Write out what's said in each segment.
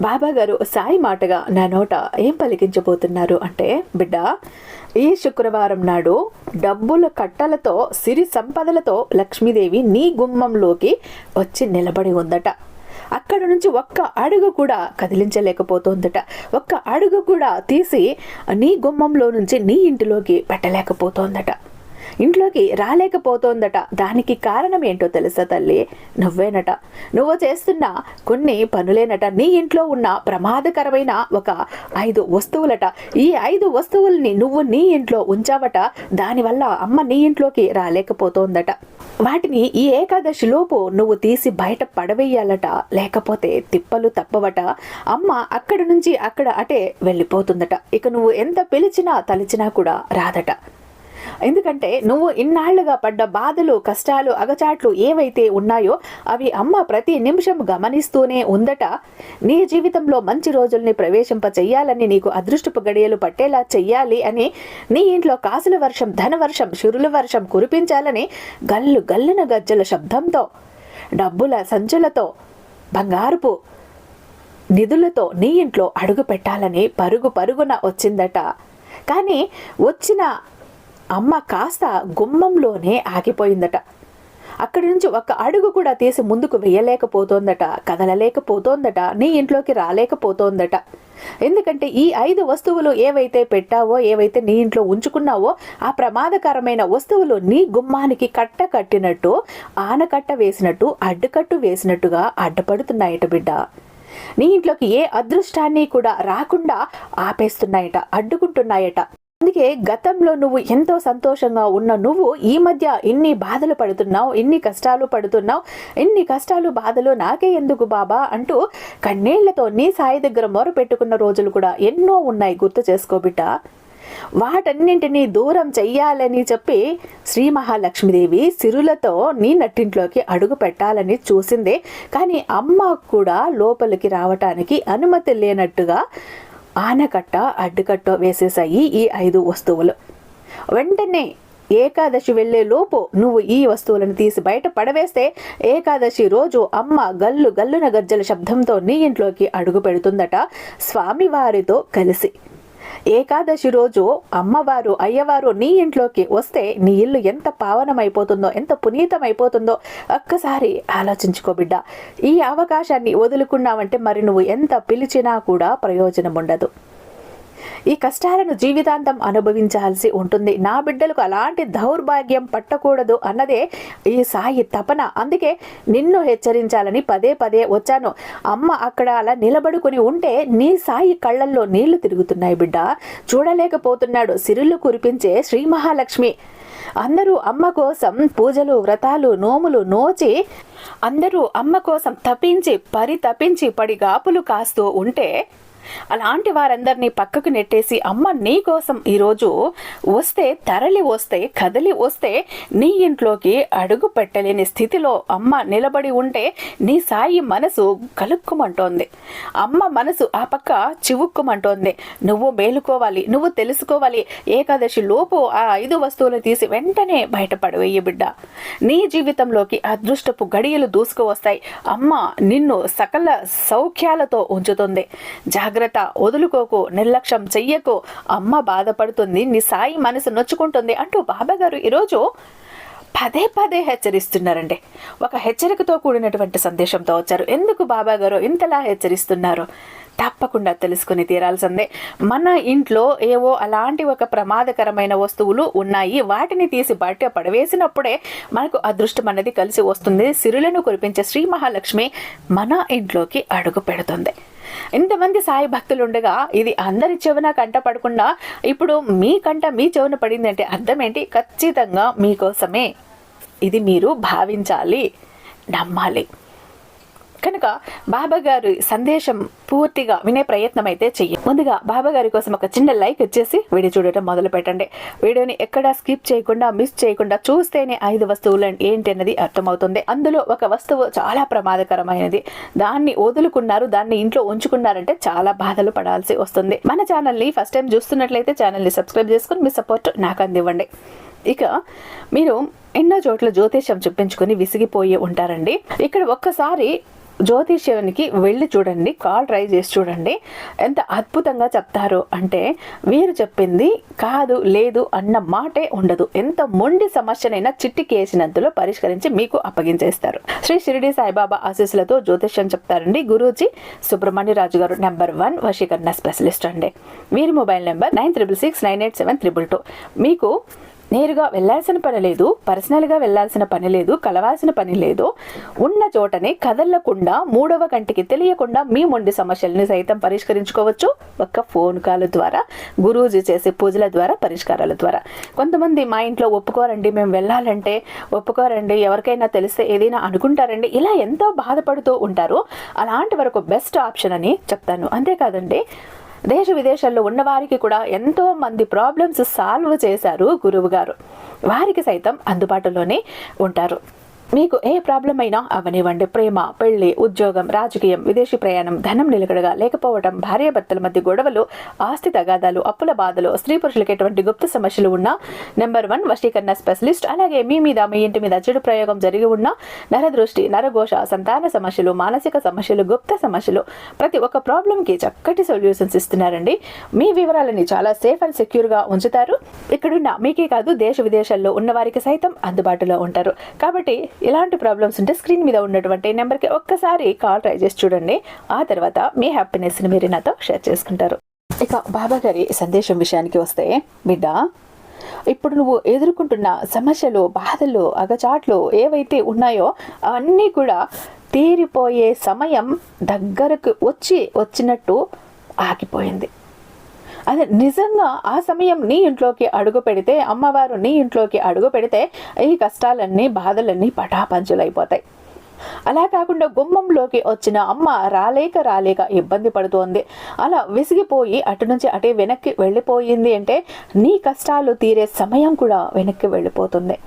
బాబా గారు సాయి మాటగా నా నోట ఏం పలికించబోతున్నారు అంటే బిడ్డ ఈ శుక్రవారం నాడు డబ్బుల కట్టలతో సిరి సంపదలతో లక్ష్మీదేవి నీ గుమ్మంలోకి వచ్చి నిలబడి ఉందట. అక్కడ నుంచి ఒక్క అడుగు కూడా కదిలించలేకపోతోందట. ఒక్క అడుగు కూడా తీసి నీ గుమ్మంలో నుంచి నీ ఇంటిలోకి పెట్టలేకపోతోందట. ఇంట్లోకి రాలేకపోతోందట. దానికి కారణం ఏంటో తెలుసా తల్లి? నువ్వేనట. నువ్వు చేస్తున్న కొన్ని పనులేనట. నీ ఇంట్లో ఉన్న ప్రమాదకరమైన ఒక ఐదు వస్తువులట. ఈ ఐదు వస్తువుల్ని నువ్వు నీ ఇంట్లో ఉంచావట. దానివల్ల అమ్మ నీ ఇంట్లోకి రాలేకపోతోందట. వాటిని ఈ ఏకాదశి లోపు నువ్వు తీసి బయట పడవేయాలట. లేకపోతే తిప్పలు తప్పవట. అమ్మ అక్కడి నుంచి అక్కడ అటే వెళ్ళిపోతుందట. ఇక నువ్వు ఎంత పిలిచినా తలిచినా కూడా రాదట. ఎందుకంటే నువ్వు ఇన్నాళ్ళుగా పడ్డ బాధలు కష్టాలు అగచాట్లు ఏవైతే ఉన్నాయో అవి అమ్మ ప్రతి నిమిషం గమనిస్తూనే ఉందట. నీ జీవితంలో మంచి రోజుల్ని ప్రవేశింప చెయ్యాలని నీకు అదృష్టపు గడియలు పట్టేలా చెయ్యాలి అని నీ ఇంట్లో కాసుల వర్షం ధన వర్షం షురుల వర్షం కురిపించాలని గల్లు గల్లున గజ్జల శబ్దంతో డబ్బుల సంచులతో బంగారుపు నిధులతో నీ ఇంట్లో అడుగు పెట్టాలని పరుగు పరుగున వచ్చిందట. కానీ వచ్చిన అమ్మ కాస్త గుమ్మంలోనే ఆగిపోయిందట. అక్కడి నుంచి ఒక అడుగు కూడా తీసి ముందుకు వేయలేకపోతోందట కదలలేకపోతోందట నీ ఇంట్లోకి రాలేకపోతోందట. ఎందుకంటే ఈ ఐదు వస్తువులు ఏవైతే పెట్టావో ఏవైతే నీ ఇంట్లో ఉంచుకున్నావో ఆ ప్రమాదకరమైన వస్తువులు నీ గుమ్మానికి కట్ట కట్టినట్టు ఆనకట్ట వేసినట్టు అడ్డుకట్టు వేసినట్టుగా అడ్డపడుతున్నాయట బిడ్డ. నీ ఇంట్లోకి ఏ అదృష్టాన్ని కూడా రాకుండా ఆపేస్తున్నాయట అడ్డుకుంటున్నాయట. అందుకే గతంలో నువ్వు ఎంతో సంతోషంగా ఉన్న నువ్వు ఈ మధ్య ఇన్ని బాధలు పడుతున్నావు ఇన్ని కష్టాలు పడుతున్నావు ఇన్ని కష్టాలు బాధలు నాకే ఎందుకు బాబా అంటూ కన్నీళ్ళతో నీ సాయి దగ్గర మొర పెట్టుకున్న రోజులు కూడా ఎన్నో ఉన్నాయి గుర్తు చేసుకోబిట్ట వాటన్నింటినీ దూరం చెయ్యాలని చెప్పి శ్రీ మహాలక్ష్మీదేవి సిరులతో నీ నట్టింట్లోకి అడుగు పెట్టాలని చూసిందే. కానీ అమ్మ కూడా లోపలికి రావటానికి అనుమతి లేనట్టుగా ఆనకట్ట అడ్డుకట్ట వేసేసాయి ఈ ఐదు వస్తువులు. వెంటనే ఏకాదశి వెళ్ళే లోపు నువ్వు ఈ వస్తువులను తీసి బయట పడవేస్తే ఏకాదశి రోజు అమ్మ గల్లు గల్లున గజ్జల శబ్దంతో నీ ఇంట్లోకి అడుగు పెడుతుందట స్వామివారితో కలిసి. ఏకాదశి రోజు అమ్మవారు అయ్యవారు నీ ఇంట్లోకి వస్తే నీ ఇల్లు ఎంత పావనమైపోతుందో ఎంత పునీతమైపోతుందో ఒక్కసారి ఆలోచించుకో బిడ్డ. ఈ అవకాశాన్ని వదులుకున్నావంటే మరి నువ్వు ఎంత పిలిచినా కూడా ప్రయోజనం ఉండదు ఈ కష్టాలను జీవితాంతం అనుభవించాల్సి ఉంటుంది. నా బిడ్డలకు అలాంటి దౌర్భాగ్యం పట్టకూడదు అన్నదే ఈ సాయి తపన. అందుకే నిన్ను హెచ్చరించాలని పదే పదే వచ్చాను. అమ్మ అక్కడ అలా నిలబడుకుని ఉంటే నీ సాయి కళ్ళల్లో నీళ్ళు తిరుగుతున్నాయి బిడ్డ. చూడలేకపోతున్నాడు. సిరులు కురిపించే శ్రీ మహాలక్ష్మి. అందరూ అమ్మ కోసం పూజలు వ్రతాలు నోములు నోచి అందరూ అమ్మ కోసం తప్పించి పరి తప్పించి పడి గాపులు కాస్తూ ఉంటే అలాంటి వారందరినీ పక్కకు నెట్టేసి అమ్మ నీ కోసం ఈరోజు వస్తే తరలి వస్తే కదలి వస్తే నీ ఇంట్లోకి అడుగు పెట్టలేని స్థితిలో అమ్మ నిలబడి ఉంటే నీ సాయి మనసు కలుక్కుమంటోంది. అమ్మ మనసు ఆ పక్క చివుక్కుమంటోంది. నువ్వు మేలుకోవాలి నువ్వు తెలుసుకోవాలి. ఏకాదశి లోపు ఆ ఐదు వస్తువులు తీసి వెంటనే బయటపడవేయి బిడ్డ. నీ జీవితంలోకి అదృష్టపు గడియలు దూసుకు వస్తాయి అమ్మ నిన్ను సకల సౌఖ్యాలతో ఉంచుతుంది. జాగ్రత్త వదులుకోకు నిర్లక్ష్యం చెయ్యకు. అమ్మ బాధపడుతుంది నీ సాయి మనసు నొచ్చుకుంటుంది అంటూ బాబాగారు ఈరోజు పదే పదే హెచ్చరిస్తున్నారండి. ఒక హెచ్చరికతో కూడినటువంటి సందేశంతో వచ్చారు. ఎందుకు బాబా గారు ఇంతలా హెచ్చరిస్తున్నారు? తప్పకుండా తెలుసుకుని తీరాల్సిందే. మన ఇంట్లో ఏవో అలాంటి ఒక ప్రమాదకరమైన వస్తువులు ఉన్నాయి. వాటిని తీసి బయట పడవేసినప్పుడే మనకు అదృష్టం అనేది కలిసి వస్తుంది. సిరులను కురిపించే శ్రీ మహాలక్ష్మి మన ఇంట్లోకి అడుగు పెడుతుంది. ఇంతమంది సాయి భక్తులు ఉండగా ఇది అందరి చెవున కంట పడకుండా ఇప్పుడు మీ కంట మీ చెవున పడింది అంటే అర్థం ఏంటి ఖచ్చితంగా మీకోసమే. ఇది మీరు భావించాలి నమ్మాలి. కనుక బాబా గారి సందేశం పూర్తిగా వినే ప్రయత్నం అయితే చెయ్యి. ముందుగా బాబా గారి కోసం ఒక చిన్న లైక్ ఇచ్చేసి వీడియో చూడటం మొదలు పెట్టండి. వీడియోని ఎక్కడా స్కిప్ చేయకుండా మిస్ చేయకుండా చూస్తేనే ఐదు వస్తువులు ఏంటి అన్నది అర్థమవుతుంది. అందులో ఒక వస్తువు చాలా ప్రమాదకరమైనది. దాన్ని వదులుకున్నారు దాన్ని ఇంట్లో ఉంచుకున్నారంటే చాలా బాధలు పడాల్సి వస్తుంది. మన ఛానల్ని ఫస్ట్ టైం చూస్తున్నట్లయితే ఛానల్ని సబ్స్క్రైబ్ చేసుకుని మీ సపోర్ట్ నాకు అందివ్వండి. ఇక మీరు ఎన్నో చోట్ల జ్యోతిష్యం చూపించుకుని విసిగిపోయి ఉంటారండి. ఇక్కడ ఒక్కసారి జ్యోతిష్యునికి వెళ్ళి చూడండి కాల్ ట్రై చేసి చూడండి. ఎంత అద్భుతంగా చెప్తారు అంటే వీరు చెప్పింది కాదు లేదు అన్న మాటే ఉండదు. ఎంత మొండి సమస్యనైనా చిట్టికేసినంతలో పరిష్కరించి మీకు అప్పగించేస్తారు. శ్రీ షిరిడి సాయిబాబా ఆశీస్సులతో జ్యోతిష్యం చెప్తారండి గురూజీ సుబ్రహ్మణ్య రాజు గారు నెంబర్ వన్ వశీకరణ స్పెషలిస్ట్ అండి. వీరి mobile number nine triple six nine eight seven triple two. మీకు నేరుగా వెళ్ళాల్సిన పని లేదు పర్సనల్గా వెళ్ళాల్సిన పని లేదు కలవాల్సిన పని లేదు. ఉన్న చోటనే కదలకుండా మూడవ కంటికి తెలియకుండా మీ మొండి సమస్యల్ని సైతం పరిష్కరించుకోవచ్చు. ఒక్క ఫోన్ కాల్ ద్వారా గురూజీ చేసే పూజల ద్వారా పరిష్కారాల ద్వారా. కొంతమంది మా ఇంట్లో ఒప్పుకోరండి మేము వెళ్ళాలంటే ఒప్పుకోరండి ఎవరికైనా తెలిస్తే ఏదైనా అనుకుంటారండి ఇలా ఎంతో బాధపడుతూ ఉంటారు. అలాంటి వరకు బెస్ట్ ఆప్షన్ అని చెప్తాను. అంతేకాదండి దేశ విదేశాల్లో ఉన్నవారికి కూడా ఎంతో మంది ప్రాబ్లమ్స్ సాల్వ్ చేశారు గురువు గారు వారికి సైతం అందుబాటులోనే ఉంటారు. మీకు ఏ ప్రాబ్లం అయినా అవనివ్వండి. ప్రేమ పెళ్ళి ఉద్యోగం రాజకీయం విదేశీ ప్రయాణం ధనం నిలకడగా లేకపోవడం భార్యాభర్తల మధ్య గొడవలు ఆస్తి తగాదాలు అప్పుల బాధలు స్త్రీ పురుషులకు ఎటువంటి గుప్త సమస్యలు ఉన్నా నెంబర్ వన్ వశీకరణ స్పెషలిస్ట్ అలాగే మీ మీద మీ ఇంటి మీద చెడు ప్రయోగం జరిగి ఉన్న నరదృష్టి నరఘోష సంతాన సమస్యలు మానసిక సమస్యలు గుప్త సమస్యలు ప్రతి ఒక్క ప్రాబ్లంకి చక్కటి సొల్యూషన్స్ ఇస్తున్నారండి. మీ వివరాలని చాలా సేఫ్ అండ్ సెక్యూర్గా ఉంచుతారు. ఇక్కడున్న మీకే కాదు దేశ విదేశాల్లో ఉన్న వారికి సైతం అందుబాటులో ఉంటారు. కాబట్టి ఇలాంటి ప్రాబ్లమ్స్ ఉంటే స్క్రీన్ మీద ఉన్నటువంటి నెంబర్కి ఒక్కసారి కాల్ ట్రై చేసి చూడండి. ఆ తర్వాత మీ హ్యాపీనెస్ని మీరు నాతో షేర్ చేసుకుంటారు. ఇక బాబా గారి సందేశం విషయానికి వస్తే బిడ్డ ఇప్పుడు నువ్వు ఎదుర్కొంటున్న సమస్యలు బాధలు అగచాట్లు ఏవైతే ఉన్నాయో అవన్నీ కూడా తీరిపోయే సమయం దగ్గరకు వచ్చి వచ్చినట్టు ఆగిపోయింది. అదే నిజంగా ఆ సమయం నీ ఇంట్లోకి అడుగు పెడితే అమ్మవారు నీ ఇంట్లోకి అడుగు పెడితే ఈ కష్టాలన్నీ బాధలన్నీ పటాపంచులైపోతాయి. అలా కాకుండా గుమ్మంలోకి వచ్చిన అమ్మ రాలేక రాలేక ఇబ్బంది పడుతోంది. అలా విసిగిపోయి అటు నుంచి అటే వెనక్కి వెళ్ళిపోయింది అంటే నీ కష్టాలు తీరే సమయం కూడా వెనక్కి వెళ్ళిపోతుంది.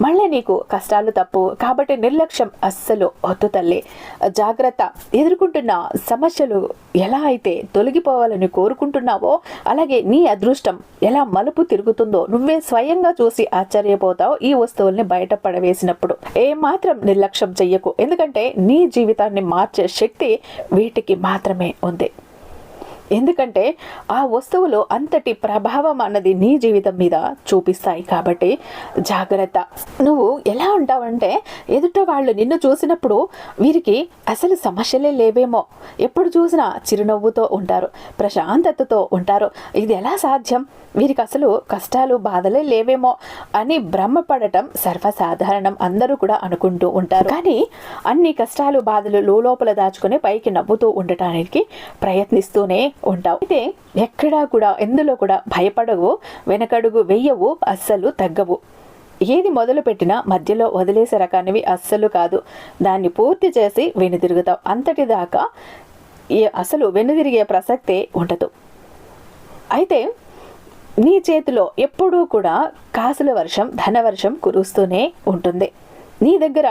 మళ్ళీ నీకు కష్టాలు తప్పు. కాబట్టి నిర్లక్ష్యం అస్సలు వద్దు తల్లి. జాగ్రత్త. ఎదుర్కొంటున్న సమస్యలు ఎలా అయితే తొలగిపోవాలని కోరుకుంటున్నావో అలాగే నీ అదృష్టం ఎలా మలుపు తిరుగుతుందో నువ్వే స్వయంగా చూసి ఆశ్చర్యపోతావు ఈ వస్తువుల్ని బయట పడవేసినప్పుడు. ఏమాత్రం నిర్లక్ష్యం చెయ్యకు. ఎందుకంటే నీ జీవితాన్ని మార్చే శక్తి వీటికి మాత్రమే ఉంది. ఎందుకంటే ఆ వస్తువులు అంతటి ప్రభావం అన్నది నీ జీవితం మీద చూపిస్తాయి కాబట్టి జాగ్రత్త. నువ్వు ఎలా ఉంటావంటే ఎదుట వాళ్ళు నిన్ను చూసినప్పుడు వీరికి అసలు సమస్యలే లేవేమో. ఎప్పుడు చూసినా చిరునవ్వుతో ఉంటారు ప్రశాంతతతో ఉంటారు. ఇది ఎలా సాధ్యం? వీరికి అసలు కష్టాలు బాధలే లేవేమో అని భ్రమపడటం సర్వసాధారణం అందరూ కూడా అనుకుంటూ ఉంటారు. కానీ అన్ని కష్టాలు బాధలు లోపల దాచుకుని పైకి నవ్వుతూ ఉండటానికి ప్రయత్నిస్తూనే ఉంటావు. అయితే ఎక్కడా కూడా ఎందులో కూడా భయపడవు వెనకడుగు వెయ్యవు అస్సలు తగ్గవు. ఏది మొదలు పెట్టినా మధ్యలో వదిలేసే రకానివి అస్సలు కాదు. దాన్ని పూర్తి చేసి వెనుదిరుగుతావు. అంతటి దాకా అసలు వెనుదిరిగే ప్రసక్తే ఉండదు. అయితే నీ చేతిలో ఎప్పుడూ కూడా కాసుల వర్షం ధనవర్షం కురుస్తూనే ఉంటుంది. నీ దగ్గర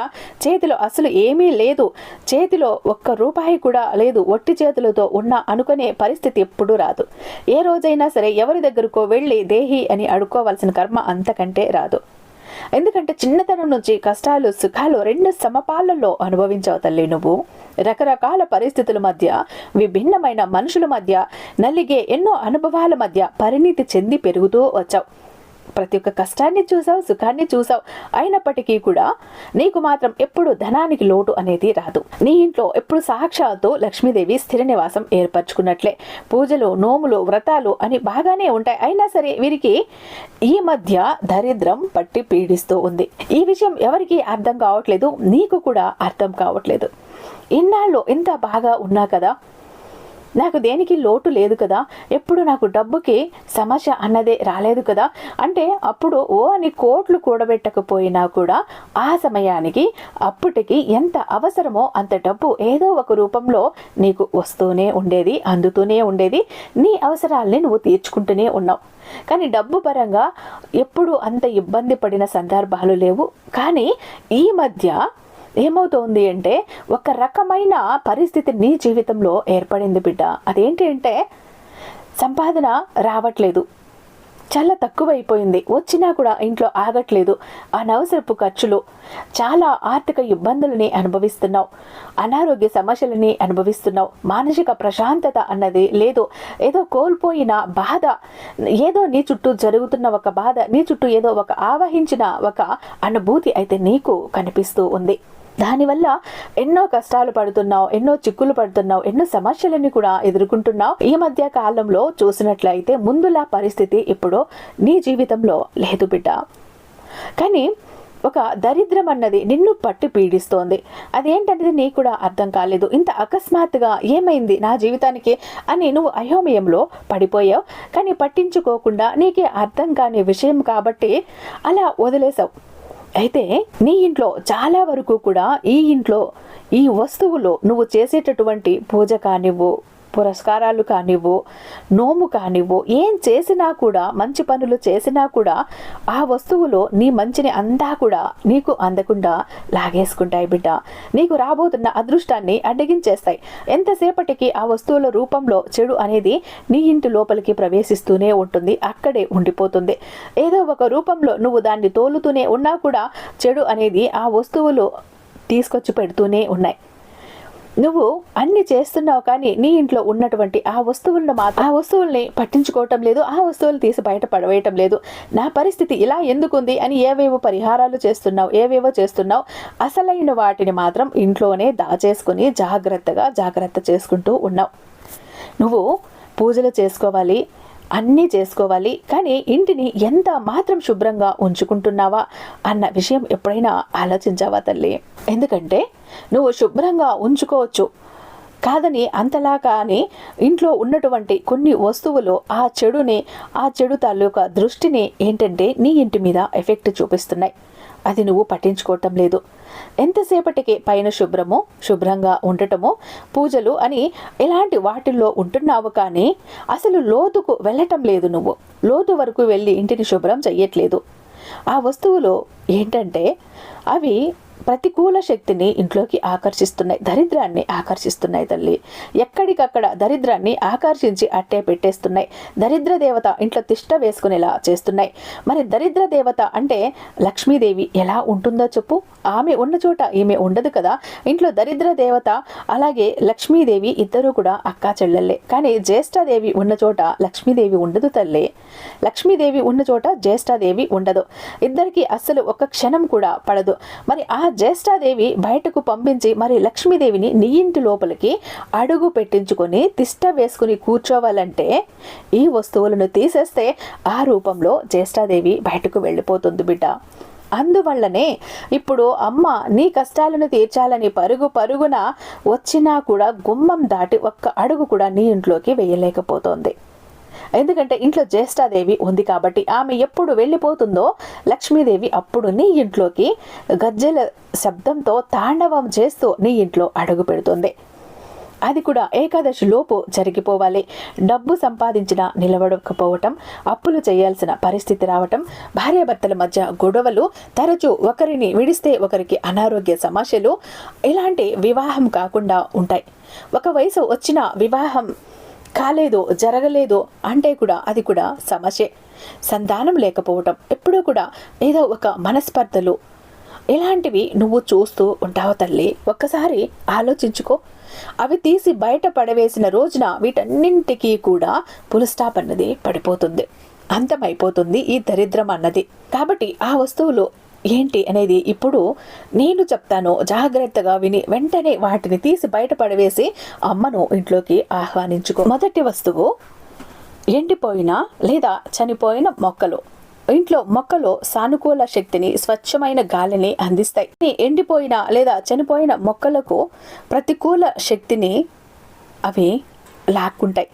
చేతిలో అసలు ఏమీ లేదు. చేతిలో ఒక్క రూపాయి కూడా లేదు. ఒట్టి చేతులతో ఉన్న అనుకునే పరిస్థితి ఎప్పుడూ రాదు. ఏ రోజైనా సరే ఎవరి దగ్గరకో వెళ్ళి దేహి అని అడుక్కోవాల్సిన కర్మ అంతకంటే రాదు. ఎందుకంటే చిన్నతనం నుంచి కష్టాలు సుఖాలు రెండు సమపాలలో అనుభవించావు తల్లి నువ్వు. రకరకాల పరిస్థితుల మధ్య విభిన్నమైన మనుషుల మధ్య నలిగే ఎన్నో అనుభవాల మధ్య పరిణితి చెంది పెరుగుతూ వచ్చావు. ప్రతి ఒక్క కష్టాన్ని చూసావు సుఖాన్ని చూసావు. అయినప్పటికీ కూడా నీకు మాత్రం ఎప్పుడు ధనానికి లోటు అనేది రాదు. నీ ఇంట్లో ఎప్పుడు సాక్షాత్తు లక్ష్మీదేవి స్థిర నివాసం ఏర్పరచుకున్నట్లే. పూజలు నోములు వ్రతాలు అని బాగానే ఉంటాయి. అయినా సరే వీరికి ఈ మధ్య దరిద్రం పట్టి పీడిస్తూ ఉంది. ఈ విషయం ఎవరికి అర్థం కావట్లేదు. నీకు కూడా అర్థం కావట్లేదు. ఇన్నాళ్ళు ఇంత బాగా ఉన్నా కదా నాకు దేనికి లోటు లేదు కదా? ఎప్పుడు నాకు డబ్బుకి సమస్య అన్నదే రాలేదు కదా? అంటే అప్పుడు ఓ అని కోట్లు కూడబెట్టకపోయినా కూడా ఆ సమయానికి అప్పటికి ఎంత అవసరమో అంత డబ్బు ఏదో ఒక రూపంలో నీకు వస్తూనే ఉండేది అందుతూనే ఉండేది. నీ అవసరాల్ని నువ్వు తీర్చుకుంటూనే ఉన్నావు. కానీ డబ్బు పరంగా ఎప్పుడు అంత ఇబ్బంది పడిన సందర్భాలు లేవు. కానీ ఈ మధ్య ఏమవుతోంది అంటే ఒక రకమైన పరిస్థితి నీ జీవితంలో ఏర్పడింది బిడ్డ. అదేంటి అంటే సంపాదన రావట్లేదు. చాలా తక్కువైపోయింది. వచ్చినా కూడా ఇంట్లో ఆగట్లేదు. అనవసరపు ఖర్చులు చాలా ఆర్థిక ఇబ్బందులని అనుభవిస్తున్నావు. అనారోగ్య సమస్యలని అనుభవిస్తున్నావు. మానసిక ప్రశాంతత అన్నది లేదు. ఏదో కోల్పోయిన బాధ ఏదో నీ చుట్టూ జరుగుతున్న ఒక బాధ నీ చుట్టూ ఏదో ఒక ఆవహించిన ఒక అనుభూతి అయితే నీకు కనిపిస్తూ ఉంది. దానివల్ల ఎన్నో కష్టాలు పడుతున్నావు ఎన్నో చిక్కులు పడుతున్నావు ఎన్నో సమస్యలని కూడా ఎదుర్కొంటున్నావు. ఈ మధ్య కాలంలో చూసినట్లయితే ముందులా పరిస్థితి ఇప్పుడు నీ జీవితంలో లేదు బిడ్డ. కానీ ఒక దరిద్రం అన్నది నిన్ను పట్టి పీడిస్తోంది. అదేంటనేది నీకు కూడా అర్థం కాలేదు. ఇంత అకస్మాత్తుగా ఏమైంది నా జీవితానికి అని నువ్వు అయోమయంలో పడిపోయావు. కానీ పట్టించుకోకుండా నీకే అర్థం కాని విషయం కాబట్టి అలా వదిలేసావు అయితే నీ ఇంట్లో చాలా వరకు కూడా ఈ ఇంట్లో ఈ వస్తువులో నువ్వు చేసేటటువంటి పూజ కానివ్వు పురస్కారాలు కానివ్వు నోము కానివ్వు ఏం చేసినా కూడా మంచి పనులు చేసినా కూడా ఆ వస్తువులో నీ మంచిని అంతా కూడా నీకు అందకుండా లాగేసుకుంటాయి బిడ్డ. నీకు రాబోతున్న అదృష్టాన్ని అడ్డగించేస్తాయి. ఎంతసేపటికి ఆ వస్తువుల రూపంలో చెడు అనేది నీ ఇంటి లోపలికి ప్రవేశిస్తూనే ఉంటుంది అక్కడే ఉండిపోతుంది. ఏదో ఒక రూపంలో నువ్వు దాన్ని తోలుతూనే ఉన్నా కూడా చెడు అనేది ఆ వస్తువులు తీసుకొచ్చి పెడుతూనే ఉన్నాయి. నువ్వు అన్ని చేస్తున్నావు కానీ నీ ఇంట్లో ఉన్నటువంటి ఆ వస్తువులను మాత్రం ఆ వస్తువుల్ని పట్టించుకోవటం లేదు ఆ వస్తువులు తీసి బయట పడవేయటం లేదు. నా పరిస్థితి ఇలా ఎందుకుంది అని ఏవేవో పరిహారాలు చేస్తున్నావు ఏవేవో చేస్తున్నావు. అసలైన వాటిని మాత్రం ఇంట్లోనే దాచేసుకుని జాగ్రత్తగా జాగ్రత్త చేసుకుంటూ ఉన్నావు. నువ్వు పూజలు చేసుకోవాలి అన్నీ చేసుకోవాలి. కానీ ఇంటిని ఎంత మాత్రం శుభ్రంగా ఉంచుకుంటున్నావా అన్న విషయం ఎప్పుడైనా ఆలోచించావా తల్లి? ఎందుకంటే నువ్వు శుభ్రంగా ఉంచుకోవచ్చు. కాదని అంతలా కానీ ఇంట్లో ఉన్నటువంటి కొన్ని వస్తువులు ఆ చెడుని ఆ చెడు తాలూకా దృష్టిని ఏంటంటే నీ ఇంటి మీద ఎఫెక్ట్ చూపిస్తున్నాయి. అది నువ్వు పట్టించుకోవటం లేదు. ఎంతసేపటికి పైన శుభ్రము శుభ్రంగా ఉండటము పూజలు అని ఇలాంటి వాటిల్లో ఉంటున్నావు కానీ అసలు లోతుకు వెళ్ళటం లేదు నువ్వు. లోతు వరకు వెళ్ళి ఇంటిని శుభ్రం చెయ్యట్లేదు. ఆ వస్తువులు ఏంటంటే అవి ప్రతికూల శక్తిని ఇంట్లోకి ఆకర్షిస్తున్నాయి దరిద్రాన్ని ఆకర్షిస్తున్నాయి తల్లి. ఎక్కడికక్కడ దరిద్రాన్ని ఆకర్షించి అట్టే పెట్టేస్తున్నాయి. దరిద్ర దేవత ఇంట్లో తిష్ట వేసుకునేలా చేస్తున్నాయి. మరి దరిద్ర దేవత అంటే లక్ష్మీదేవి ఎలా ఉంటుందో చెప్పు. ఆమె ఉన్న చోట ఈమె ఉండదు కదా. ఇంట్లో దరిద్ర దేవత అలాగే లక్ష్మీదేవి ఇద్దరూ కూడా అక్కా చెల్లెళ్ళే. కానీ జ్యేష్ఠదేవి ఉన్న చోట లక్ష్మీదేవి ఉండదు తల్లి. లక్ష్మీదేవి ఉన్న చోట జ్యేష్ఠాదేవి ఉండదు. ఇద్దరికి అస్సలు ఒక క్షణం కూడా పడదు. మరి ఆ జ్యేష్ఠాదేవి బయటకు పంపించి మరి లక్ష్మీదేవిని నీ ఇంటి లోపలికి అడుగు పెట్టించుకొని తిష్ట వేసుకుని కూర్చోవాలంటే ఈ వస్తువులను తీసేస్తే ఆ రూపంలో జ్యేష్ఠాదేవి బయటకు వెళ్ళిపోతుంది బిడ్డ. అందువల్లనే ఇప్పుడు అమ్మ నీ కష్టాలను తీర్చాలని పరుగు పరుగున వచ్చినా కూడా గుమ్మం దాటి ఒక్క అడుగు కూడా నీ ఇంట్లోకి వేయలేకపోతోంది. ఎందుకంటే ఇంట్లో జ్యేష్ఠాదేవి ఉంది కాబట్టి ఆమె ఎప్పుడు వెళ్ళిపోతుందో లక్ష్మీదేవి అప్పుడు నీ ఇంట్లోకి గజ్జెల శబ్దంతో తాండవం చేస్తూ నీ ఇంట్లో అడుగు పెడుతుంది. అది కూడా ఏకాదశి లోపు జరిగిపోవాలి. డబ్బు సంపాదించిన నిలబడకపోవటం అప్పులు చేయాల్సిన పరిస్థితి రావటం భార్యాభర్తల మధ్య గొడవలు తరచూ ఒకరిని విడిస్తే ఒకరికి అనారోగ్య సమస్యలు ఇలాంటి వివాహం కాకుండా ఉంటాయి. ఒక వయసు వచ్చిన వివాహం కాలేదో జరగలేదో అంటే కూడా అది కూడా సమస్యే. సంతానం లేకపోవటం ఎప్పుడూ కూడా ఏదో ఒక మనస్పర్ధలు. ఇలాంటివి నువ్వు చూస్తూ ఉంటావు తల్లి. ఒక్కసారి ఆలోచించుకో. అవి తీసి బయట పడవేసిన రోజున వీటన్నింటికీ కూడా పులుస్టాప్ అన్నది పడిపోతుంది. అంతమైపోతుంది ఈ దరిద్రం అన్నది. కాబట్టి ఆ వస్తువులు ఏంటి అనేది ఇప్పుడు నేను చెప్తాను జాగ్రత్తగా విని వెంటనే వాటిని తీసి బయట పడవేసి అమ్మను ఇంట్లోకి ఆహ్వానించుకో. మొదటి వస్తువు ఎండిపోయిన లేదా చనిపోయిన మొక్కలు. ఇంట్లో మొక్కలు సానుకూల శక్తిని స్వచ్ఛమైన గాలిని అందిస్తాయి. ఎండిపోయిన లేదా చనిపోయిన మొక్కలకు ప్రతికూల శక్తిని అవి లాక్కుంటాయి.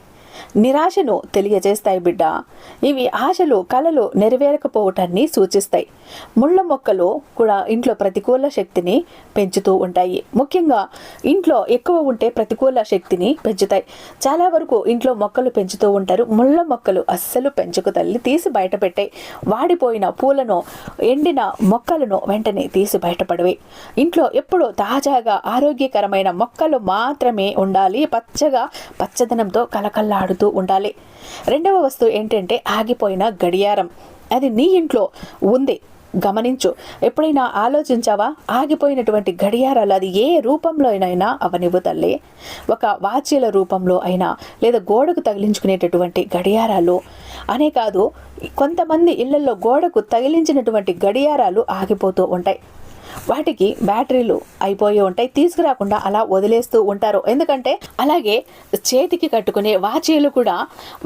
నిరాశను తెలియజేస్తాయి బిడ్డ. ఇవి ఆశలు కళలు నెరవేరకపోవటాన్ని సూచిస్తాయి. ముళ్ళ మొక్కలు కూడా ఇంట్లో ప్రతికూల శక్తిని పెంచుతూ ఉంటాయి. ముఖ్యంగా ఇంట్లో ఎక్కువ ఉంటే ప్రతికూల శక్తిని పెంచుతాయి. చాలా వరకు ఇంట్లో మొక్కలు పెంచుతూ ఉంటారు. ముళ్ళ మొక్కలు అస్సలు పెంచుకు తల్లి తీసి బయట పెట్టాయి. వాడిపోయిన పూలను ఎండిన మొక్కలను వెంటనే తీసి బయటపడవి ఇంట్లో ఎప్పుడూ తాజాగా ఆరోగ్యకరమైన మొక్కలు మాత్రమే ఉండాలి. పచ్చగా పచ్చదనంతో ఆడుతూ ఉండాలి. రెండవ వస్తువు ఏంటంటే ఆగిపోయిన గడియారం. అది నీ ఇంట్లో ఉంది. గమనించు. ఎప్పుడైనా ఆలోచించావా? ఆగిపోయినటువంటి గడియారాలు అది ఏ రూపంలో అయినా అవనివ్వు తల్లి. ఒక వాచీల రూపంలో అయినా లేదా గోడకు తగిలించుకునేటటువంటి గడియారాలు అనే కాదు కొంతమంది ఇళ్ళలో గోడకు తగిలించినటువంటి గడియారాలు ఆగిపోతూ ఉంటాయి. వాటికి బ్యాటరీలు అయిపోయి ఉంటాయి తీసుకురాకుండా అలా వదిలేస్తూ ఉంటారు. ఎందుకంటే అలాగే చేతికి కట్టుకునే వాచీలు కూడా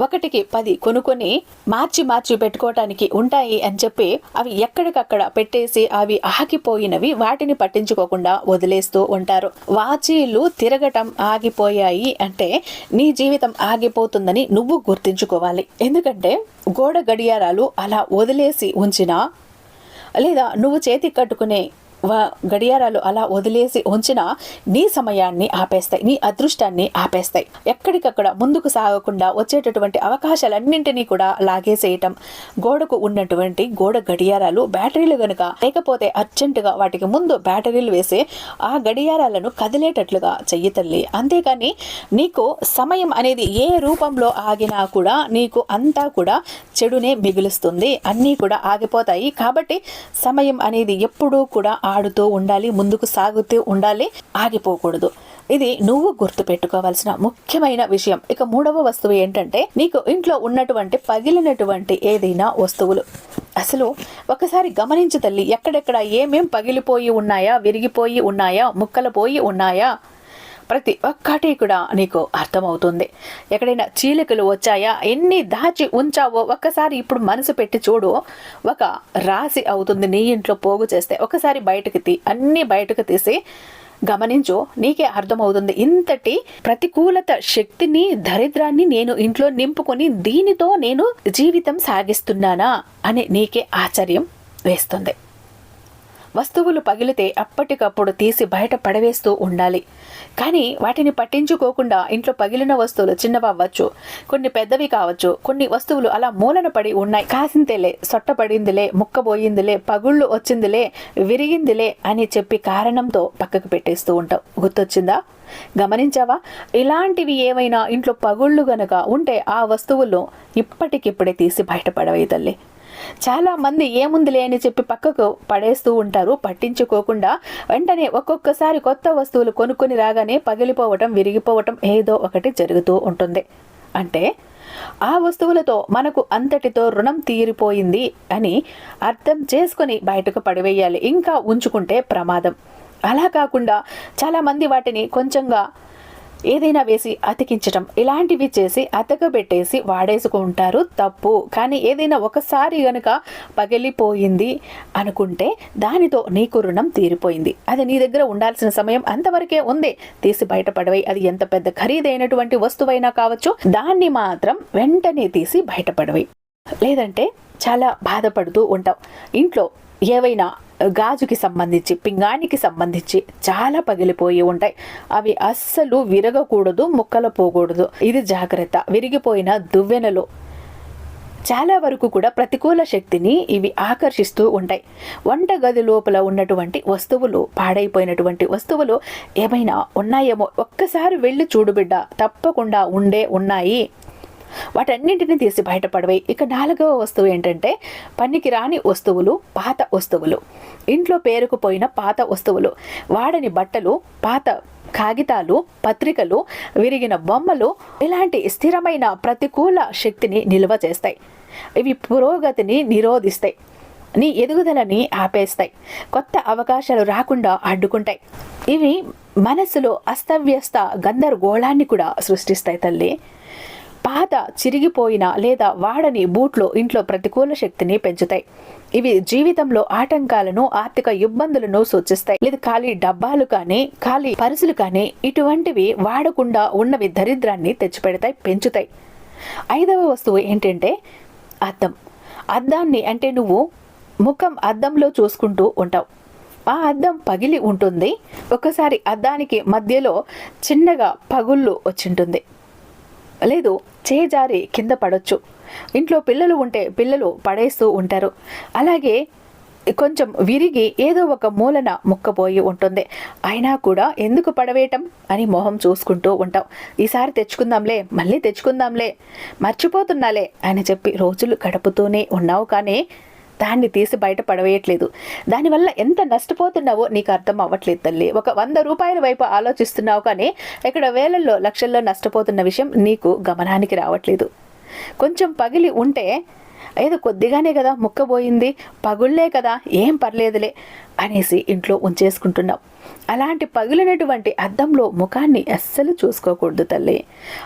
ఒకటికి పది కొనుక్కొని మార్చి మార్చి పెట్టుకోవటానికి ఉంటాయి అని చెప్పి అవి ఎక్కడికక్కడ పెట్టేసి అవి ఆగిపోయినవి వాటిని పట్టించుకోకుండా వదిలేస్తూ ఉంటారు. వాచీలు తిరగటం ఆగిపోయాయి అంటే నీ జీవితం ఆగిపోతుందని నువ్వు గుర్తించుకోవాలి. ఎందుకంటే గోడ గడియారాలు అలా వదిలేసి ఉంచినా లేదా నువ్వు చేతికి కట్టుకునే గడియారాలు అలా వదిలేసి ఉంచినా నీ సమయాన్ని ఆపేస్తాయి నీ అదృష్టాన్ని ఆపేస్తాయి. ఎక్కడికక్కడ ముందుకు సాగకుండా వచ్చేటటువంటి అవకాశాలన్నింటినీ కూడా లాగేసేయటం. గోడకు ఉన్నటువంటి గోడ గడియారాలు బ్యాటరీలు గనుక లేకపోతే అర్జెంటుగా వాటికి ముందు బ్యాటరీలు వేసి ఆ గడియారాలను కదిలేటట్లుగా చెయ్యి తల్లి. అంతేకాని నీకు సమయం అనేది ఏ రూపంలో ఆగినా కూడా నీకు అంతా కూడా చెడునే మిగులుస్తుంది. అన్నీ కూడా ఆగిపోతాయి. కాబట్టి సమయం అనేది ఎప్పుడూ కూడా ఆడుతూ ఉండాలి ముందుకు సాగుతూ ఉండాలి ఆగిపోకూడదు. ఇది నువ్వు గుర్తు పెట్టుకోవాల్సిన ముఖ్యమైన విషయం. ఇక మూడవ వస్తువు ఏంటంటే నీకు ఇంట్లో ఉన్నటువంటి పగిలినటువంటి ఏదైనా వస్తువులు. అసలు ఒకసారి గమనించు తల్లి ఎక్కడెక్కడ ఏమేం పగిలిపోయి ఉన్నాయా విరిగిపోయి ఉన్నాయా ముక్కలు పోయి ఉన్నాయా? ప్రతి ఒక్కటి కూడా నీకు అర్థమవుతుంది. ఎక్కడైనా చీలికలు వచ్చాయా? ఎన్ని దాచి ఉంచావో? ఒక్కసారి ఇప్పుడు మనసు పెట్టి చూడు. ఒక రాశి అవుతుంది నీ ఇంట్లో పోగు చేస్తే. ఒకసారి బయటకు తీ అన్నీ బయటకు తీసి గమనించు. నీకే అర్థమవుతుంది. ఇంతటి ప్రతికూలత శక్తిని దరిద్రాన్ని నేను ఇంట్లో నింపుకొని దీనితో నేను జీవితం సాగిస్తున్నానా? అని నీకే ఆశ్చర్యం వేస్తుంది. వస్తువులు పగిలితే అప్పటికప్పుడు తీసి బయట పడవేస్తూ ఉండాలి. కానీ వాటిని పట్టించుకోకుండా ఇంట్లో పగిలిన వస్తువులు చిన్నవవ్వచ్చు కొన్ని పెద్దవి కావచ్చు కొన్ని వస్తువులు అలా మూలన పడి ఉన్నాయి. కాసింతేలే సొట్టపడిందిలే ముక్కబోయిందిలే పగుళ్ళు వచ్చిందిలే విరిగిందిలే అని చెప్పి కారణంతో పక్కకు పెట్టేస్తూ ఉంటావు గుర్తొచ్చిందా? గమనించావా? ఇలాంటివి ఏమైనా ఇంట్లో పగుళ్ళు గనక ఉంటే ఆ వస్తువులు ఇప్పటికిప్పుడే తీసి బయటపడవే తల్లి. చాలామంది ఏముందిలే అని చెప్పి పక్కకు పడేస్తూ ఉంటారు. పట్టించుకోకుండా వెంటనే ఒక్కొక్కసారి కొత్త వస్తువులు కొనుక్కొని రాగానే పగిలిపోవటం విరిగిపోవటం ఏదో ఒకటి జరుగుతూ ఉంటుంది. అంటే ఆ వస్తువులతో మనకు అంతటితో రుణం తీరిపోయింది అని అర్థం చేసుకొని బయటకు పడివేయాలి. ఇంకా ఉంచుకుంటే ప్రమాదం. అలా కాకుండా చాలామంది వాటిని కొంచెంగా ఏదైనా వేసి అతికించటం. ఇలాంటివి చేసి అతకబెట్టేసి వాడేసుకుంటారు. తప్పు. కానీ ఏదైనా ఒకసారి గనుక పగిలిపోయింది అనుకుంటే దానితో నీకు రుణం తీరిపోయింది. అది నీ దగ్గర ఉండాల్సిన సమయం అంతవరకే ఉంది. తీసి బయటపడవై. అది ఎంత పెద్ద ఖరీదైనటువంటి వస్తువైనా కావచ్చు. దాన్ని మాత్రం వెంటనే తీసి బయటపడవై. లేదంటే చాలా బాధపడుతూ ఉంటావు. ఇంట్లో ఏవైనా గాజుకి సంబంధించి పింగాణికి సంబంధించి చాలా పగిలిపోయి ఉంటాయి. అవి అస్సలు విరగకూడదు ముక్కలు పోకూడదు. ఇది జాగ్రత్త. విరిగిపోయిన దువ్వెనలు చాలా వరకు కూడా ప్రతికూల శక్తిని ఇవి ఆకర్షిస్తూ ఉంటాయి. వంట గది లోపల ఉన్నటువంటి వస్తువులు పాడైపోయినటువంటి వస్తువులు ఏమైనా ఉన్నాయేమో ఒక్కసారి వెళ్ళి చూడుబిడ్డ తప్పకుండా ఉండే ఉన్నాయి. వాటన్నింటినీ తీసి బయటపడవే. ఇక నాలుగవ వస్తువు ఏంటంటే పనికి రాని వస్తువులు పాత వస్తువులు. ఇంట్లో పేరుకుపోయిన పాత వస్తువులు. వాడని బట్టలు పాత కాగితాలు పత్రికలు విరిగిన బొమ్మలు ఇలాంటి స్థిరమైన ప్రతికూల శక్తిని నిల్వ చేస్తాయి. ఇవి పురోగతిని నిరోధిస్తాయి. నీ ఎదుగుదలని ఆపేస్తాయి. కొత్త అవకాశాలు రాకుండా అడ్డుకుంటాయి. ఇవి మనసులో అస్తవ్యస్త గందరగోళాన్ని కూడా సృష్టిస్తాయి తల్లి. పాత చిరిగిపోయిన లేదా వాడని బూట్లు ఇంట్లో ప్రతికూల శక్తిని పెంచుతాయి. ఇవి జీవితంలో ఆటంకాలను ఆర్థిక ఇబ్బందులను సూచిస్తాయి. లేదా ఖాళీ డబ్బాలు కానీ ఖాళీ పరుసులు కానీ ఇటువంటివి వాడకుండా ఉన్నవి దరిద్రాన్ని తెచ్చిపెడతాయి పెంచుతాయి. ఐదవ వస్తువు ఏంటంటే అద్దం. అద్దాన్ని అంటే నువ్వు ముఖం అద్దంలో చూసుకుంటూ ఉంటావు. ఆ అద్దం పగిలి ఉంటుంది. ఒకసారి అద్దానికి మధ్యలో చిన్నగా పగుళ్ళు వచ్చింటుంది. లేదు చేజారి కింద పడొచ్చు. ఇంట్లో పిల్లలు ఉంటే పిల్లలు పడేస్తూ ఉంటారు. అలాగే కొంచెం విరిగి ఏదో ఒక మూలన ముక్కపోయి ఉంటుంది. అయినా కూడా ఎందుకు పడవేయటం అని మొహం చూసుకుంటూ ఉంటాం. ఈసారి తెచ్చుకుందాంలే మళ్ళీ తెచ్చుకుందాంలే మర్చిపోతున్నాలే అని చెప్పి రోజులు గడుపుతూనే ఉన్నావు కానీ దాన్ని తీసి బయట పడవేయట్లేదు. దానివల్ల ఎంత నష్టపోతున్నావో నీకు అర్థం అవ్వట్లేదు తల్లి. ఒక వంద రూపాయల వైపు ఆలోచిస్తున్నావు కానీ ఇక్కడ వేలల్లో లక్షల్లో నష్టపోతున్న విషయం నీకు గమనానికి రావట్లేదు. కొంచెం పగిలి ఉంటే ఏదో కొద్దిగానే కదా ముక్కబోయింది పగుళ్ళే కదా ఏం పర్లేదులే అనేసి ఇంట్లో ఉంచేసుకుంటున్నావు. అలాంటి పగిలినటువంటి అద్దంలో ముఖాన్ని అస్సలు చూసుకోకూడదు తల్లి.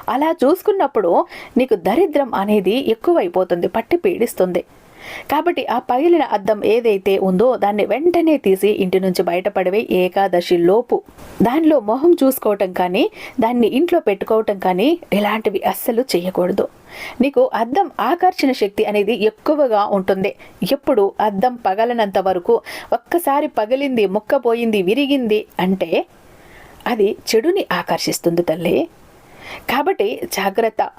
అలా చూసుకున్నప్పుడు నీకు దరిద్రం అనేది ఎక్కువైపోతుంది పట్టి పీడిస్తుంది. కాబట్టి ఆ పగిలిన అద్దం ఏదైతే ఉందో దాన్ని వెంటనే తీసి ఇంటి నుంచి బయటపడవే ఏకాదశి లోపు. దానిలో మొహం చూసుకోవటం కానీ దాన్ని ఇంట్లో పెట్టుకోవటం కానీ ఇలాంటివి అస్సలు చేయకూడదు. నీకు అద్దం ఆకర్షణ శక్తి అనేది ఎక్కువగా ఉంటుంది. ఎప్పుడు అద్దం పగలనంత వరకు ఒక్కసారి పగిలింది ముక్కపోయింది విరిగింది అంటే అది చెడుని ఆకర్షిస్తుంది తల్లి. కాబట్టి జాగ్రత్త.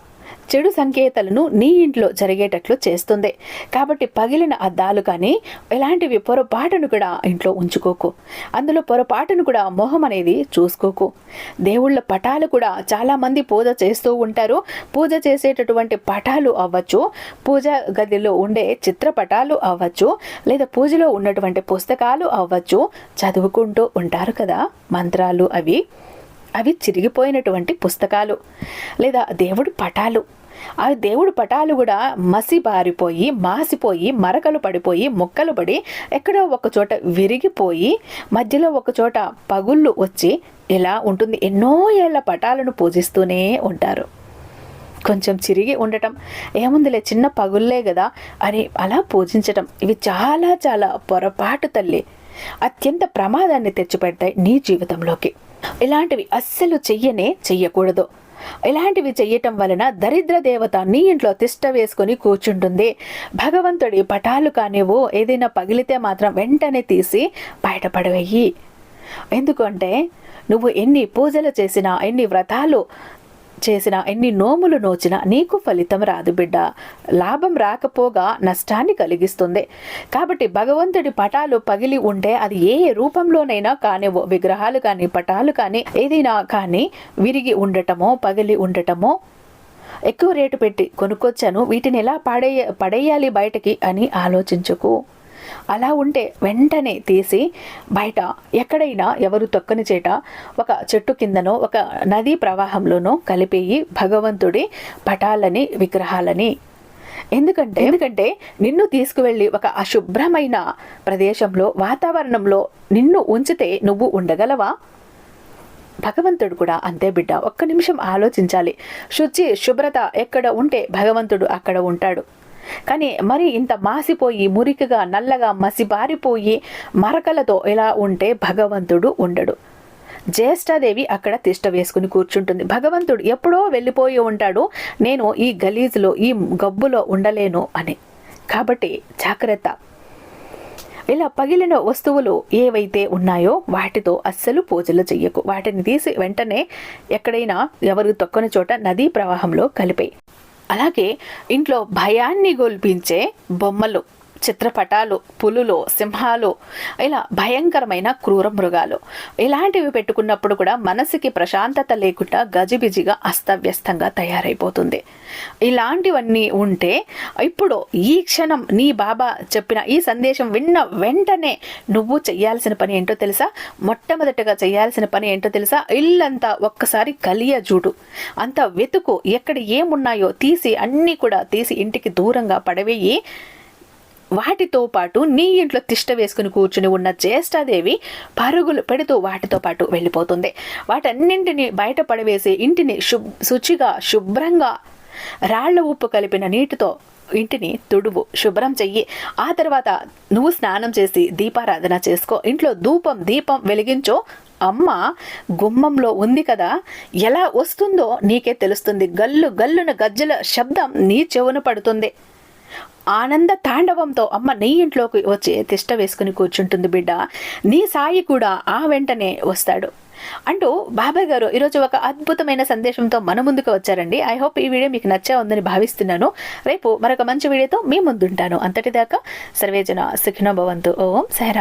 చెడు సంకేతాలను నీ ఇంట్లో జరిగేటట్లు చేస్తుంది. కాబట్టి పగిలిన అద్దాలు కానీ ఎలాంటివి పొరపాటును కూడా ఇంట్లో ఉంచుకోకు. అందులో పొరపాటును కూడా మొహం అనేది చూసుకోకు. దేవుళ్ళ పటాలు కూడా చాలామంది పూజ చేస్తూ ఉంటారు. పూజ చేసేటటువంటి పటాలు అవ్వచ్చు. పూజ గదిలో ఉండే చిత్రపటాలు అవ్వచ్చు. లేదా పూజలో ఉన్నటువంటి పుస్తకాలు అవ్వచ్చు. చదువుకుంటూ ఉంటారు కదా మంత్రాలు అవి. అవి చిరిగిపోయినటువంటి పుస్తకాలు లేదా దేవుడి పటాలు. ఆ దేవుడు పటాలు కూడా మసి బారిపోయి మాసిపోయి మరకలు పడిపోయి ముక్కలు పడి ఎక్కడో ఒక చోట విరిగిపోయి మధ్యలో ఒక చోట పగుళ్ళు వచ్చి ఇలా ఉంటుంది. ఎన్నో ఏళ్ళ పటాలను పూజిస్తూనే ఉంటారు. కొంచెం చిరిగి ఉండటం ఏముందిలే చిన్న పగుళ్ళే కదా అని అలా పూజించటం ఇవి చాలా చాలా పొరపాటు తల్లి. అత్యంత ప్రమాదాన్ని తెచ్చిపెడతాయి నీ జీవితంలోకి. ఇలాంటివి అస్సలు చెయ్యనే చెయ్యకూడదు. ఇలాంటివి చెయ్యటం వలన దరిద్ర దేవత నీ ఇంట్లో తిష్ట వేసుకొని కూర్చుంటుంది. భగవంతుడి పటాలు కానివో ఏదైనా పగిలితే మాత్రం వెంటనే తీసి బయటపడవేయి. ఎందుకంటే నువ్వు ఎన్ని పూజలు చేసినా ఎన్ని వ్రతాలు చేసిన ఎన్ని నోములు నోచినా నీకు ఫలితం రాదు బిడ్డ. లాభం రాకపోగా నష్టాన్ని కలిగిస్తుంది. కాబట్టి భగవంతుడి పటాలు పగిలి ఉంటే అది ఏ రూపంలోనైనా కానివ్వు. విగ్రహాలు కానీ పటాలు కానీ ఏదైనా కానీ విరిగి ఉండటమో పగిలి ఉండటమో ఎక్కువ రేటు పెట్టి కొనుక్కొచ్చాను. వీటిని ఎలా పడేయ పడేయాలి బయటకి అని ఆలోచించుకు. అలా ఉంటే వెంటనే తీసి బయట ఎక్కడైనా ఎవరు తొక్కని చేట ఒక చెట్టు కిందనో ఒక నదీ ప్రవాహంలోనో కలిపేయి భగవంతుడి పటాలని విగ్రహాలని. ఎందుకంటే ఎందుకంటే నిన్ను తీసుకువెళ్ళి ఒక అశుభ్రమైన ప్రదేశంలో వాతావరణంలో నిన్ను ఉంచితే నువ్వు ఉండగలవా? భగవంతుడు కూడా అంతే బిడ్డ. ఒక్క నిమిషం ఆలోచించాలి. శుచి శుభ్రత ఎక్కడ ఉంటే భగవంతుడు అక్కడ ఉంటాడు. కానీ మరి ఇంత మాసిపోయి మురికిగా నల్లగా మసిబారిపోయి మరకలతో ఇలా ఉంటే భగవంతుడు ఉండడు. జ్యేష్ఠాదేవి అక్కడ తిష్ట వేసుకుని కూర్చుంటుంది. భగవంతుడు ఎప్పుడో వెళ్ళిపోయి ఉంటాడు. నేను ఈ గలీజ్లో ఈ గబ్బులో ఉండలేను అని. కాబట్టి జాగ్రత్త. ఇలా పగిలిన వస్తువులు ఏవైతే ఉన్నాయో వాటితో అస్సలు పూజలు చెయ్యకు. వాటిని తీసి వెంటనే ఎక్కడైనా ఎవరు తొక్కని చోట నదీ ప్రవాహంలో కలిపాయి. అలాగే ఇంట్లో భయాన్ని గొల్పించే బొమ్మలు. చిత్రపటాలు పులులు సింహాలు ఇలా భయంకరమైన క్రూర మృగాలు. ఇలాంటివి పెట్టుకున్నప్పుడు కూడా మనసుకి ప్రశాంతత లేకుండా గజిబిజిగా అస్తవ్యస్తంగా తయారైపోతుంది. ఇలాంటివన్నీ ఉంటే ఇప్పుడు ఈ క్షణం నీ బాబా చెప్పిన ఈ సందేశం విన్న వెంటనే నువ్వు చేయాల్సిన పని ఏంటో తెలుసా? మొట్టమొదటిగా చేయాల్సిన పని ఏంటో తెలుసా? ఇల్లంతా ఒక్కసారి కలియ చూడు. అంత వెతుకు ఎక్కడ ఏమున్నాయో తీసి అన్నీ కూడా తీసి ఇంటికి దూరంగా పడవేయి. వాటితో పాటు నీ ఇంట్లో తిష్ట వేసుకుని కూర్చుని ఉన్న జ్యేష్ఠాదేవి పరుగులు పెడుతూ వాటితో పాటు వెళ్ళిపోతుంది. వాటన్నింటినీ బయట పడవేసి ఇంటిని శుభ్ శుచిగా శుభ్రంగా రాళ్ళ ఉప్పు కలిపిన నీటితో ఇంటిని తుడువు శుభ్రం చెయ్యి. ఆ తర్వాత నువ్వు స్నానం చేసి దీపారాధన చేసుకో. ఇంట్లో ధూపం దీపం వెలిగించో. అమ్మ గుమ్మంలో ఉంది కదా ఎలా వస్తుందో నీకే తెలుస్తుంది. గల్లు గల్లున గజ్జల శబ్దం నీ చెవున పడుతుంది. ఆనంద తాండవంతో అమ్మ నీ ఇంట్లోకి వచ్చి తిష్ట వేసుకుని కూర్చుంటుంది బిడ్డ. నీ సాయి కూడా ఆ వెంటనే వస్తాడు. అంటూ బాబాయ్ గారు ఈరోజు ఒక అద్భుతమైన సందేశంతో మన ముందుకు వచ్చారండి. ఐ హోప్ ఈ వీడియో మీకు నచ్చా ఉందని భావిస్తున్నాను. రేపు మరొక మంచి వీడియోతో మీ ముందుంటాను. అంతటిదాకా సర్వేజన సుఖినోభవంతు ఓం సహరా